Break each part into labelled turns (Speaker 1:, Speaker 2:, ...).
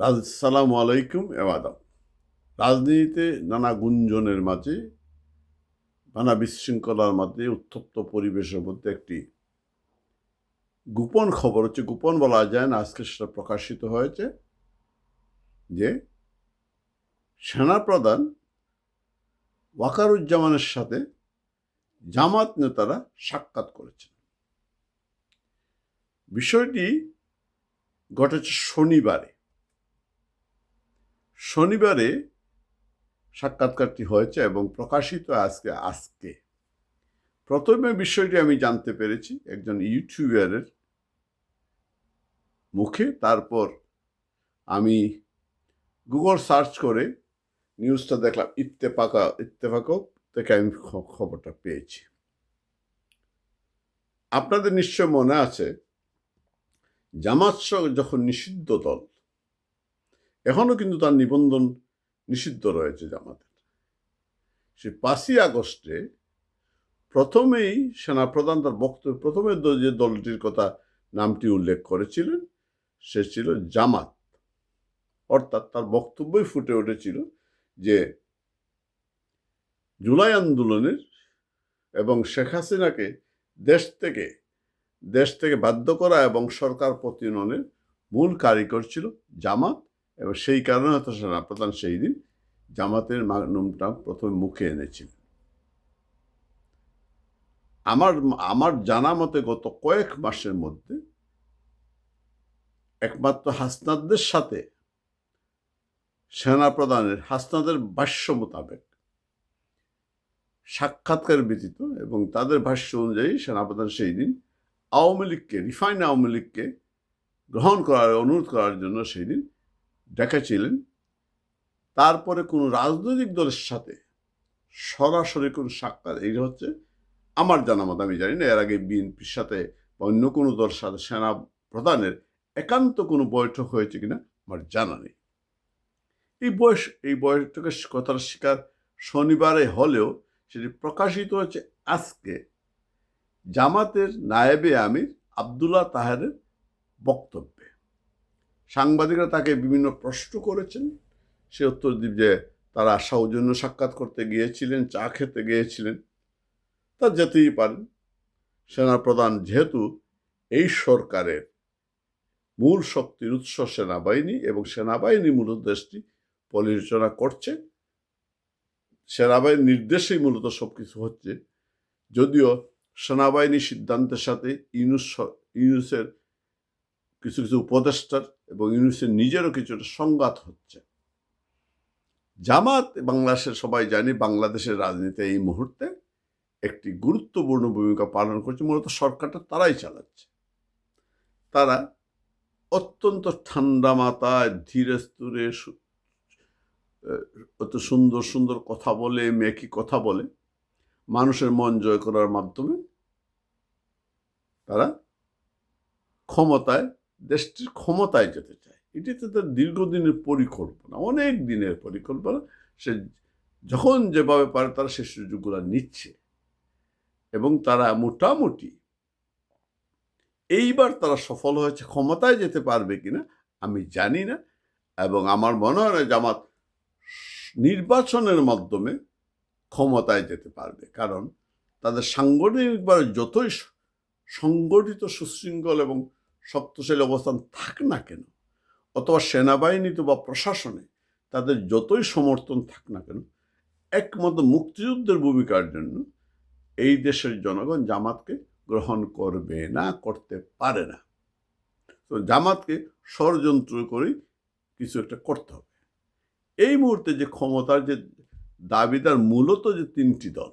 Speaker 1: সালাম আলাইকুম এবাদম রাজনীতিতে নানা গুঞ্জনের মাঝে, নানা বিশৃঙ্খলার মাঝে, উত্তপ্ত পরিবেশের মধ্যে একটি গোপন খবর হচ্ছে, গোপন বলা যায় না, আজকে সেটা প্রকাশিত হয়েছে, যে সেনাপ্রধান ওয়াকারুজ্জামানের সাথে জামাত নেতারা সাক্ষাৎ করেছেন। বিষয়টি ঘটেছে শনিবারে। শনিবারে সাক্ষাৎকারটি হয়েছে এবং প্রকাশিত আজকে আজকে। প্রথমে বিষয়টি আমি জানতে পেরেছি, একজন ইউটিউবারের মুখে, তারপর আমি গুগল সার্চ করে নিউজটা দেখলাম, ইত্তেফাকা ইত্তেফাকও থেকে আমি খবরটা পেয়েছি। আপনাদের নিশ্চয় মনে আছে, জামাত যখন নিষিদ্ধ দল এখনও কিন্তু তার নিবন্ধন নিষিদ্ধ রয়েছে জামাতের। সে পাঁচই আগস্টে প্রথমেই সেনাপ্রধান তার বক্তব্য, প্রথমে যে দলটির কথা নামটি উল্লেখ করেছিলেন, সে ছিল জামাত। অর্থাৎ তার বক্তব্যই ফুটে উঠেছিল যে জুলাই আন্দোলনের এবং শেখ হাসিনাকে দেশ থেকে দেশ থেকে বাধ্য করা এবং সরকার প্রতিনয়নের মূল কারিগর ছিল জামাত। এবং সেই কারণে হয়তো সেনাপ্রধান সেই দিন জামাতের নামটা প্রথমে মুখে এনেছিলেন। আমার আমার জানা মতে গত কয়েক মাসের মধ্যে একমাত্র হাসনাদদের সাথে সেনাপ্রধানের হাসনাদের ভাষ্য মোতাবেক সাক্ষাৎকার ব্যতীত এবং তাদের ভাষ্য অনুযায়ী সেনাপ্রধান সেই দিন আওয়ামী লীগকে, রিফাইন আওয়ামী লীগকে গ্রহণ করার, অনুরোধ করার জন্য সেই দিন ডেকেছিলেন তারপরে কোনো রাজনৈতিক দলের সাথে সরাসরি কোনো সাক্ষাৎ, এই হচ্ছে আমার জানা মতো, আমি জানি না, এর আগে বিএনপির সাথে বা অন্য কোনো দলের সাথে সেনা প্রধানের একান্ত কোনো বৈঠক হয়েছে কিনা আমার জানা নেই। এই বয়স, এই বৈঠকের কথার শিকার শনিবারে হলেও সেটি প্রকাশিত হয়েছে আজকে। জামাতের নায়েবে আমির আবদুল্লাহ তাহারের বক্তব্যে। সাংবাদিকরা তাকে বিভিন্ন প্রশ্ন করেছেন। সে উত্তর দিব যে তারা সৌজন্য সাক্ষাৎ করতে গিয়েছিলেন, চা খেতে গিয়েছিলেন। তা যেতেই পারেন। সেনাপ্রধান যেহেতু এই সরকারের মূল শক্তির উৎস সেনাবাহিনী এবং সেনাবাহিনী মূলত দেশটি পরিচালনা করছে, সেনাবাহিনীর নির্দেশেই মূলত সব কিছু হচ্ছে। যদিও সেনাবাহিনী সিদ্ধান্তের সাথে ইউনুস ইউনুসের কিছু কিছু উপদেষ্টার এবং ইউনুসের নিজেরও কিছুটা সংঘাত হচ্ছে। জামাত বাংলাদেশের সবাই জানি বাংলাদেশের রাজনীতি এই মুহূর্তে একটি গুরুত্বপূর্ণ ভূমিকা পালন করছে। মূলত সরকারটা তারাই চালাচ্ছে। তারা অত্যন্ত ঠান্ডা মাথায় ধীরে স্থিরে অত সুন্দর সুন্দর কথা বলে, মেকি কথা বলে, মানুষের মন জয় করার মাধ্যমে তারা ক্ষমতায় দেশটির ক্ষমতায় যেতে চায়। এটি তাদের দীর্ঘদিনের পরিকল্পনা, অনেক দিনের পরিকল্পনা। সে যখন যেভাবে পারে তারা সে সুযোগগুলো নিচ্ছে। এবং তারা মোটামুটি এইবার তারা সফল হয়েছে, ক্ষমতায় যেতে পারবে কিনা আমি জানি না। এবং আমার মনে হয় জামাত নির্বাচনের মাধ্যমে ক্ষমতায় যেতে পারবে। কারণ তাদের সাংগঠনিকভাবে যতই সংগঠিত সুশৃঙ্খল এবং শক্তিশালী অবস্থান থাক না কেন, অথবা সেনাবাহিনীতে বা প্রশাসনে তাদের যতই সমর্থন থাক না কেন, একমাত্র মুক্তিযুদ্ধের ভূমিকার জন্য এই দেশের জনগণ জামাতকে গ্রহণ করবে না, করতে পারে না। তো জামাতকে ষড়যন্ত্র করেই কিছু একটা করতে হবে। এই মুহূর্তে যে ক্ষমতার যে দাবিদার মূলত যে তিনটি দল,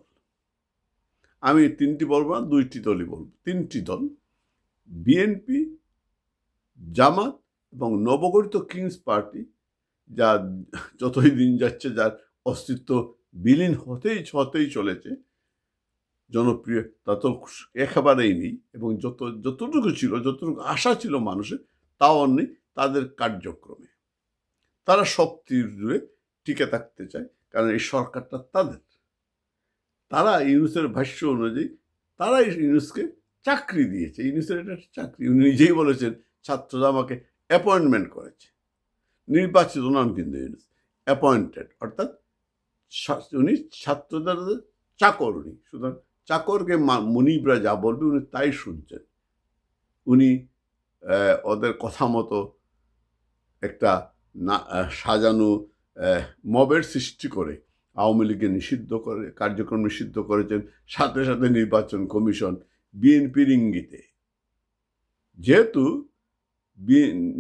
Speaker 1: আমি তিনটি বলব না, দুইটি দলই বলব। তিনটি দল, বিএনপি জামাত এবং নবগঠিত কিংস পার্টি, যা যতই দিন যাচ্ছে, যার অস্তিত্ব বিলীন হতেই হতেই চলেছে, জনপ্রিয় তা তো একেবারেই নেই এবং যত, যতটুকু ছিল, যতটুকু আশা ছিল মানুষের, তাও নেই তাদের কার্যক্রমে। তারা শক্তির জুড়ে টিকে থাকতে চায়, কারণ এই সরকারটা তাদের। তারা ইউনুসের ভাষ্য অনুযায়ী, তারাই ইউনুসকে চাকরি দিয়েছে। ইউনুসের এটা চাকরি, উনি নিজেই বলেছেন ছাত্ররা আমাকে অ্যাপয়েন্টমেন্ট করেছে। নির্বাচিত নন কিন্তু অ্যাপয়েন্টেড অর্থাৎ উনি ছাত্রদের চাকর উনি। সুতরাং চাকরকে মুনিবরা যা বলবে উনি তাই শুনছেন। উনি ওদের কথা মতো একটা না সাজানো মবের সৃষ্টি করে আওয়ামী লীগকে নিষিদ্ধ করে, কার্যক্রম নিষিদ্ধ করেছেন, সাথে সাথে নির্বাচন কমিশন বিএনপির ইঙ্গিতে যেহেতু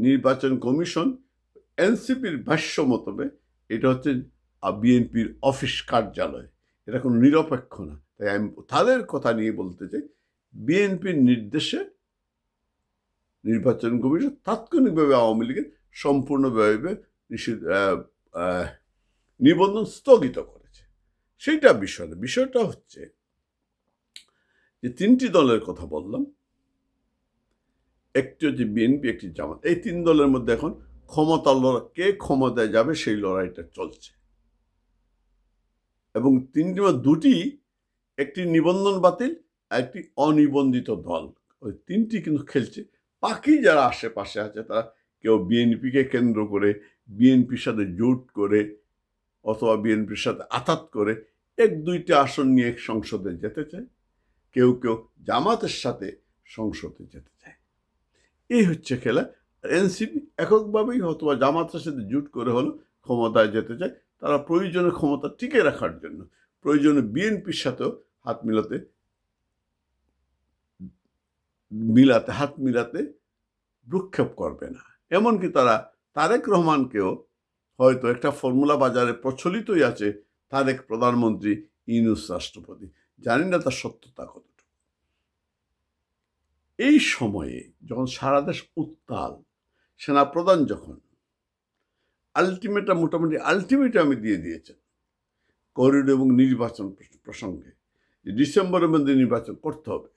Speaker 1: নির্বাচন কমিশন, এনসিপির ভাষ্য মতবে এটা হচ্ছে বিএনপির অফিস কার্যালয়। এটা কোনো নিরপেক্ষ না। তাই আমি তাদের কথা নিয়ে বলতে চাই, বিএনপির নির্দেশে নির্বাচন কমিশন তাৎক্ষণিকভাবে আওয়ামী লীগের সম্পূর্ণভাবে নিষিদ্ধ নিবন্ধন স্থগিত করেছে। সেইটা বিষয় বিষয়টা হচ্ছে যে তিনটি দলের কথা বললাম। একটি হচ্ছে বিএনপি একটি জামাত। এই তিন দলের মধ্যে এখন ক্ষমতার লড়াই কে ক্ষমতায় যাবে সেই লড়াইটা চলছে। এবং তিনটি মধ্যে দুটি, একটি নিবন্ধন বাতিল একটি অনিবন্ধিত দল। ওই তিনটি কিন্তু খেলছে। বাকি যারা আশেপাশে আছে, তারা কেউ বিএনপিকে কেন্দ্র করে বিএনপির সাথে জোট করে, অথবা বিএনপির সাথে আঘাত করে, এক দুইটি আসন নিয়ে সংসদে যেতে চায়। কেউ কেউ জামাতের সাথে সংসদে যেতে চায়। এই হচ্ছে খেলা। এনসিপি এককভাবেই অথবা জামাতের সাথে জুট করে হলো, ক্ষমতায় যেতে চায়। তারা প্রয়োজনে ক্ষমতা টিকে রাখার জন্য প্রয়োজনে বিএনপির সাথেও হাত মিলাতে মিলাতে, হাত মিলাতে ভ্রুক্ষেপ করবে না। এমনকি তারা তারেক রহমানকেও হয়তো একটা ফর্মুলা বাজারে প্রচলিতই আছে, তারেক প্রধানমন্ত্রী ইনুস রাষ্ট্রপতি। জানি না তার সত্যতা কতটুকু এই সময়ে যখন সারা দেশ উত্তাল, সেনাপ্রধান যখন আলটিমেটা মোটামুটি আলটিমেটামে দিয়ে দিয়েছেন করিডোর এবং নির্বাচন প্রসঙ্গে যে ডিসেম্বরের মধ্যে নির্বাচন করতে হবে।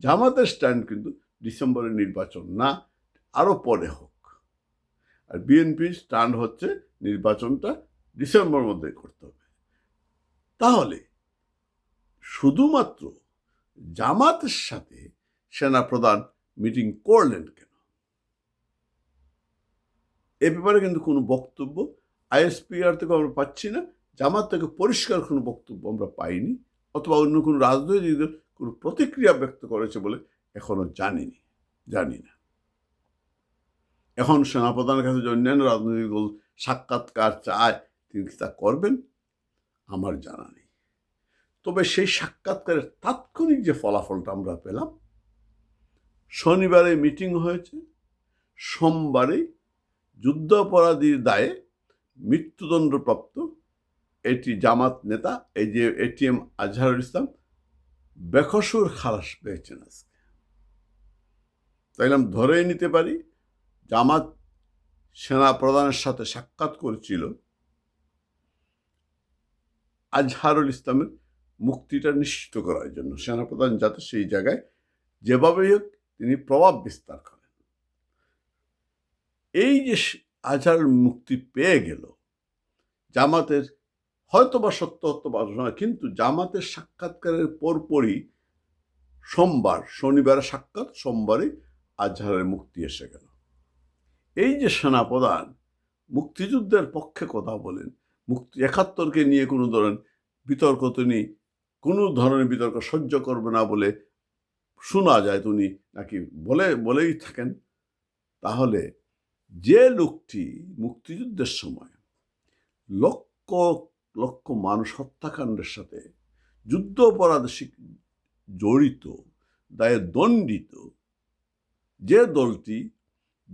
Speaker 1: জামাতের স্ট্যান্ড কিন্তু ডিসেম্বরের নির্বাচন না আরও পরে হোক। আর বিএনপির স্ট্যান্ড হচ্ছে নির্বাচনটা ডিসেম্বরের মধ্যে করতে হবে। তাহলে শুধুমাত্র জামাতের সাথে সেনাপ্রধান মিটিং করলেন কেন? এ ব্যাপারে কিন্তু কোনো বক্তব্য আইএসপিআর থেকে আমরা পাচ্ছি না, জামাত থেকে পরিষ্কার কোনো বক্তব্য আমরা পাইনি, অথবা অন্য কোনো রাজনৈতিক দল কোনো প্রতিক্রিয়া ব্যক্ত করেছে বলে এখনও জানিনি, জানি না। এখন সেনাপ্রধানের কাছে যে অন্যান্য রাজনৈতিক দল সাক্ষাৎকার চায়, তিনি তা করবেন? আমার জানা নেই। তবে সেই সাক্ষাৎকারের তাৎক্ষণিক যে ফলাফলটা আমরা পেলাম শনিবারে মিটিং হয়েছে, সোমবারে যুদ্ধাপরাধীর দায়ে মৃত্যুদণ্ডপ্রাপ্ত এটি জামাত নেতা, এই যে এটিএম আজহারুল ইসলাম, বেকসুর খালাস পেয়েছেন আজকে। তাইলে আমি ধরেই নিতে পারি, জামাত সেনা প্রধানের সাথে সাক্ষাৎ করেছিল আজহারুল ইসলামের মুক্তিটা নিশ্চিত করার জন্য। সেনাপ্রধান যাতে সেই জায়গায় যেভাবেই হোক তিনি প্রভাব বিস্তার করেন। এই যে আজহারুল মুক্তি পেয়ে গেল, জামাতের হয়তো বা সত্য হতো নয়, কিন্তু জামাতের সাক্ষাৎকারের পরপরই সোমবার, শনিবারে সাক্ষাৎ সোমবারে আজহারের মুক্তি এসে গেল। এই যে সেনাপ্রধান মুক্তিযুদ্ধের পক্ষে কথা বলেন, মুক্তি একাত্তরকে নিয়ে কোনো ধরনের বিতর্ক তিনি, কোনো ধরনের বিতর্ক সহ্য করবে না বলে শোনা যায় তিনি নাকি বলে, বলেই থাকেন। তাহলে যে লোকটি মুক্তিযুদ্ধের সময় লক্ষ লক্ষ মানুষ হত্যাকাণ্ডের সাথে যুদ্ধ অপরাধে জড়িত, দায়ে দণ্ডিত, যে দলটি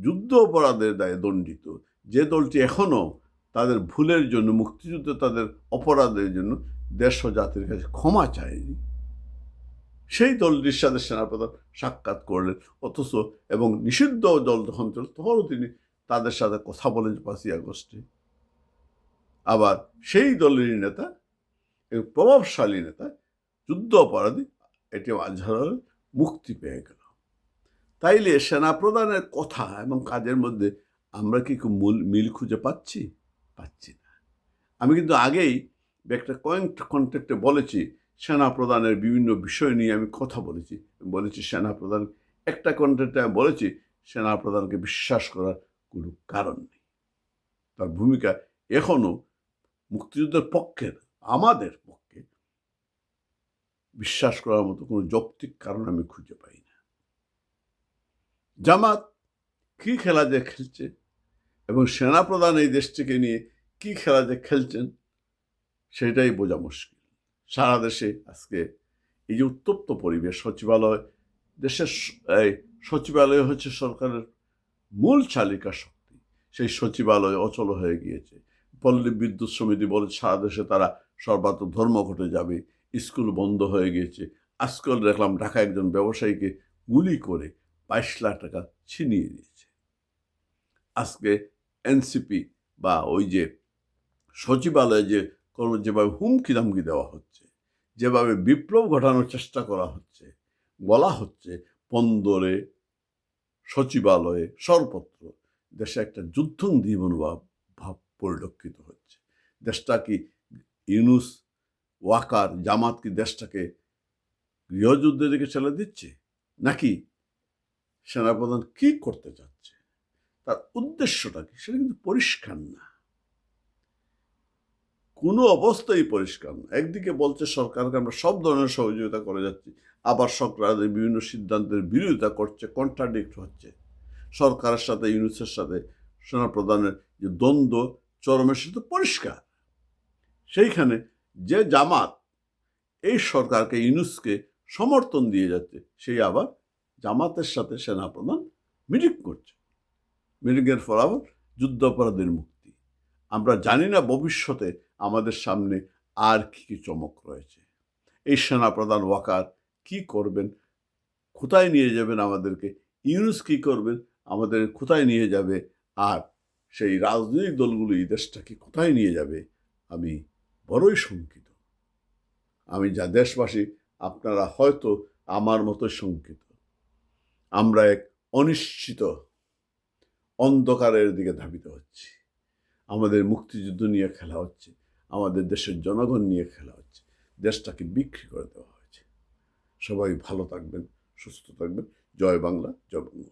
Speaker 1: যুদ্ধ অপরাধের দায়ে দণ্ডিত, যে দলটি এখনও তাদের ভুলের জন্য, মুক্তিযুদ্ধে তাদের অপরাধের জন্য দেশ জাতির কাছে ক্ষমা চায়নি সেই দলটির সাথে সেনাপ্রধান সাক্ষাৎ করলেন। অথচ এবং নিষিদ্ধ দল যখন চল তখনও তিনি তাদের সাথে কথা বলেন পাঁচই আগস্টে। আবার সেই দলেরই নেতা প্রভাবশালী নেতা যুদ্ধ অপরাধী এটি আজহারের মুক্তি পেয়ে গেল। তাইলে সেনাপ্রধানের কথা এবং কাজের মধ্যে আমরা কি মূল, মিল খুঁজে পাচ্ছি? পাচ্ছি না। আমি কিন্তু আগেই একটা কয়েন্ট কন্ট্যাক্টে বলেছি সেনাপ্রধানের বিভিন্ন বিষয় নিয়ে আমি কথা বলেছি। বলেছি সেনাপ্রধান, একটা কন্ট্যাক্টে আমি বলেছি, সেনাপ্রধানকে বিশ্বাস করার কোনো কারণ নেই। তার ভূমিকা এখনও মুক্তিযুদ্ধের পক্ষের আমাদের পক্ষে বিশ্বাস করার মতো কোনো যৌক্তিক কারণ আমি খুঁজে পাই না। জামাত কি খেলা যে খেলছে এবং সেনাপ্রধান এই দেশটিকে নিয়ে কি খেলা যে খেলছেন, সেটাই বোঝা মুশকিল। সারা দেশে আজকে এই যে উত্তপ্ত পরিবেশ, সচিবালয়, দেশের এই সচিবালয় হচ্ছে সরকারের মূল চালিকা শক্তি। সেই সচিবালয় অচল হয়ে গিয়েছে। পল্লী বিদ্যুৎ সমিতি বলে সারা দেশে তারা সর্বাত্মক ধর্মঘটে যাবে। স্কুল বন্ধ হয়ে গিয়েছে। আজকাল দেখলাম ঢাকা একজন ব্যবসায়ীকে গুলি করে বাইশ লাখ টাকা ছিনিয়ে নিয়েছে। আজকে এনসিপি বা ওই যে সচিবালয়ে যে কর্ম যেভাবে হুমকি দামকি দেওয়া হচ্ছে, যেভাবে বিপ্লব ঘটানোর চেষ্টা করা হচ্ছে, বলা হচ্ছে বন্দরে সচিবালয়ে সর্বত্র দেশে একটা যুদ্ধঙ্গি মনোভাব, ভাব পরিলক্ষিত হচ্ছে। দেশটা কি ইউনুস, ওয়াকার, জামাত কি দেশটাকে গৃহযুদ্ধের দিকে ছেড়ে দিচ্ছে? নাকি সেনাপ্রধান কি করতে চাচ্ছে? তার উদ্দেশ্যটা কি? সেটা কিন্তু পরিষ্কার না। কোনো অবস্থাই পরিষ্কার না। একদিকে বলছে সরকারকে আমরা সব ধরনের সহযোগিতা করে যাচ্ছি, আবার সরকারের বিভিন্ন সিদ্ধান্তের বিরোধিতা করছে কন্ট্রাডিক্ট হচ্ছে। সরকারের সাথে, ইউনুসের সাথে, সেনাপ্রধানের যে দ্বন্দ্ব, চরমের সাথে পরিষ্কার। সেইখানে যে জামাত, এই সরকারকে, ইউনুসকে সমর্থন দিয়ে যাচ্ছে, সেই আবার জামাতের সাথে সেনাপ্রধান মিটিং করছে। মিটিংয়ের ফল আবার যুদ্ধাপরাধের মুক্তি আমরা জানি না ভবিষ্যতে আমাদের সামনে আর কি কি চমক রয়েছে। এই সেনাপ্রধান ওয়াকার কি করবেন? কোথায় নিয়ে যাবেন আমাদেরকে? ইউনুস কি করবেন? আমাদের কোথায় নিয়ে যাবে? আর সেই রাজনৈতিক দলগুলো এই দেশটাকে কোথায় নিয়ে যাবে? আমি বড়ই শঙ্কিত। আমি যা দেশবাসী, আপনারা হয়তো আমার মতো শঙ্কিত। আমরা এক অনিশ্চিত অন্ধকারের দিকে ধাবিত হচ্ছি। আমাদের মুক্তিযুদ্ধ নিয়ে খেলা হচ্ছে, আমাদের দেশের জনগণ নিয়ে খেলা হচ্ছে, দেশটাকে বিক্রি করে দেওয়া হয়েছে। সবাই ভালো থাকবেন, সুস্থ থাকবেন। জয় বাংলা, জয় বঙ্গ